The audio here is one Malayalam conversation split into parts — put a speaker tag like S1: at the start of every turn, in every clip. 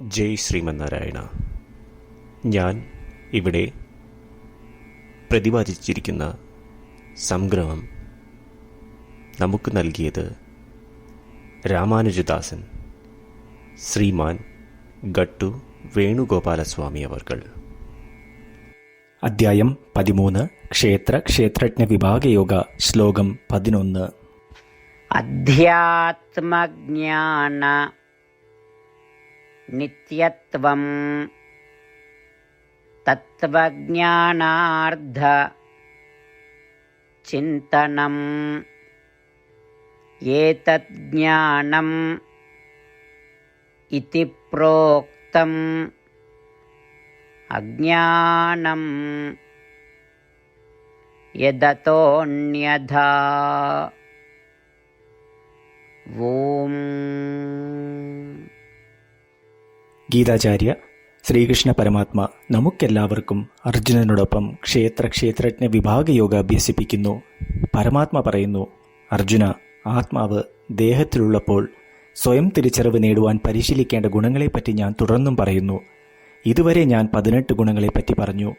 S1: ജയ് ശ്രീമന്നാരായണ. ഞാൻ ഇവിടെ പ്രതിപാദിച്ചിരിക്കുന്ന സംഗ്രഹം നമുക്ക് നൽകിയത് രാമാനുജദാസൻ ശ്രീമാൻ ഗട്ടു വേണുഗോപാലസ്വാമി അവർകൾ.
S2: അദ്ധ്യായം പതിമൂന്ന് ക്ഷേത്ര ക്ഷേത്രജ്ഞ വിഭാഗയോഗ ശ്ലോകം പതിനൊന്ന്.
S3: അധ്യാത്മജ്ഞാന नित्यत्वम्। तत्त्वज्ञानार्धचिन्तनम् एतज्ज्ञानम् इति प्रोक्तम्। अज्ञानम् यदतोऽन्यथा। वो
S2: ഗീതാചാര്യ ശ്രീകൃഷ്ണ പരമാത്മ നമുക്കെല്ലാവർക്കും അർജുനനോടൊപ്പം ക്ഷേത്ര ക്ഷേത്രജ്ഞ വിഭാഗ യോഗ അഭ്യസിപ്പിക്കുന്നു. പരമാത്മ പറയുന്നു അർജുന ആത്മാവ് ദേഹത്തിലുള്ളപ്പോൾ സ്വയം തിരിച്ചറിവ് നേടുവാൻ പരിശീലിക്കേണ്ട ഗുണങ്ങളെപ്പറ്റി ഞാൻ തുടർന്നും പറയുന്നു. ഇതുവരെ ഞാൻ പതിനെട്ട് ഗുണങ്ങളെപ്പറ്റി പറഞ്ഞു.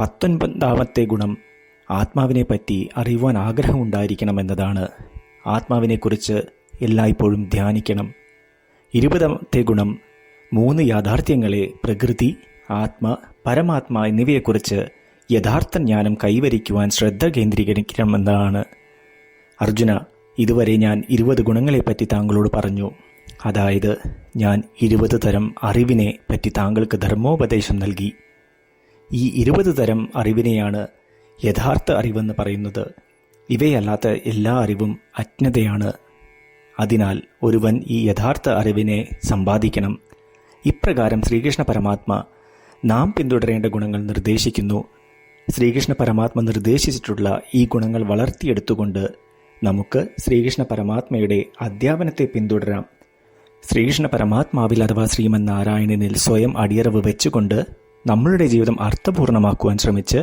S2: പത്തൊൻപതാമത്തെ ഗുണം ആത്മാവിനെപ്പറ്റി അറിയുവാൻ ആഗ്രഹമുണ്ടായിരിക്കണം എന്നതാണ് ആത്മാവിനെക്കുറിച്ച് എല്ലായ്പ്പോഴും ധ്യാനിക്കണം. ഇരുപതാമത്തെ ഗുണം മൂന്ന് യാഥാർത്ഥ്യങ്ങളെ പ്രകൃതി ആത്മ പരമാത്മ എന്നിവയെക്കുറിച്ച് യഥാർത്ഥ ജ്ഞാനം കൈവരിക്കുവാൻ ശ്രദ്ധ കേന്ദ്രീകരിക്കണമെന്നതാണ് അർജുന ഇതുവരെ ഞാൻ ഇരുപത് ഗുണങ്ങളെപ്പറ്റി താങ്കളോട് പറഞ്ഞു. അതായത് ഞാൻ ഇരുപത് തരം അറിവിനെ പറ്റി താങ്കൾക്ക് ധർമ്മോപദേശം നൽകി. ഈ ഇരുപത് തരം അറിവിനെയാണ് യഥാർത്ഥ അറിവെന്ന് പറയുന്നത്. ഇവയല്ലാത്ത എല്ലാ അറിവും അജ്ഞതയാണ്. അതിനാൽ ഒരുവൻ ഈ യഥാർത്ഥ അറിവിനെ സമ്പാദിക്കണം. ഇപ്രകാരം ശ്രീകൃഷ്ണ പരമാത്മ നാം പിന്തുടരേണ്ട ഗുണങ്ങൾ നിർദ്ദേശിക്കുന്നു. ശ്രീകൃഷ്ണ പരമാത്മ നിർദ്ദേശിച്ചിട്ടുള്ള ഈ ഗുണങ്ങൾ വളർത്തിയെടുത്തുകൊണ്ട് നമുക്ക് ശ്രീകൃഷ്ണ പരമാത്മയുടെ അധ്യാപനത്തെ പിന്തുടരാം. ശ്രീകൃഷ്ണ പരമാത്മാവിൽ അഥവാ ശ്രീമൻ നാരായണനിൽ സ്വയം അടിയറവ് വെച്ചുകൊണ്ട് നമ്മളുടെ ജീവിതം അർത്ഥപൂർണമാക്കുവാൻ ശ്രമിച്ച്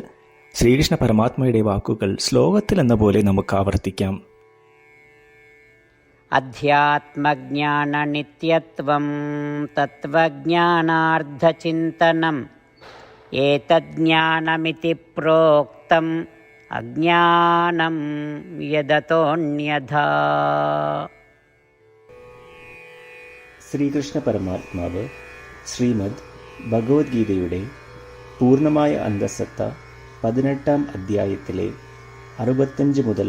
S2: ശ്രീകൃഷ്ണ പരമാത്മയുടെ വാക്കുകൾ ശ്ലോകത്തിൽ എന്ന പോലെ നമുക്ക് ആവർത്തിക്കാം.
S3: अध्यात्मज्ञाननित्यत्वं तत्त्वज्ञानार्धचिन्तनम् एतज्ज्ञानमिति प्रोक्तम् अज्ञानं यदतोऽन्यथा
S2: ശ്രീകൃഷ്ണ പരമാത്മാവ് ശ്രീമദ് ഭഗവത്ഗീതയുടെ പൂർണ്ണമായ അന്തസത്ത പതിനെട്ടാം അധ്യായത്തിലെ അറുപത്തഞ്ച് മുതൽ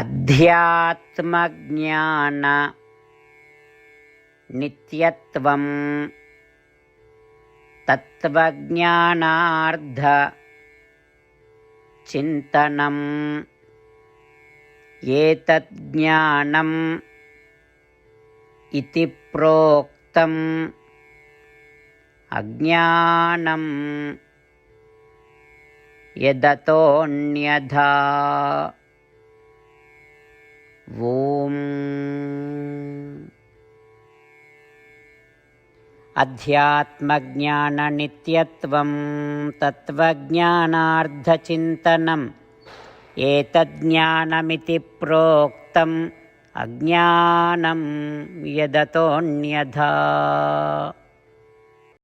S3: अध्यात्मज्ञान नित्यत्वं तत्त्वज्ञानार्ध चिन्तनम् एतज्ज्ञानम् इति प्रोक्तम् अज्ञानं यदतोऽन्यथा ॐ अध्यात्मज्ञाननित्यत्वं तत्त्वज्ञानार्धचिन्तनम् एतज्ज्ञानमिति प्रोक्तम् अज्ञानं यदतोऽन्यथा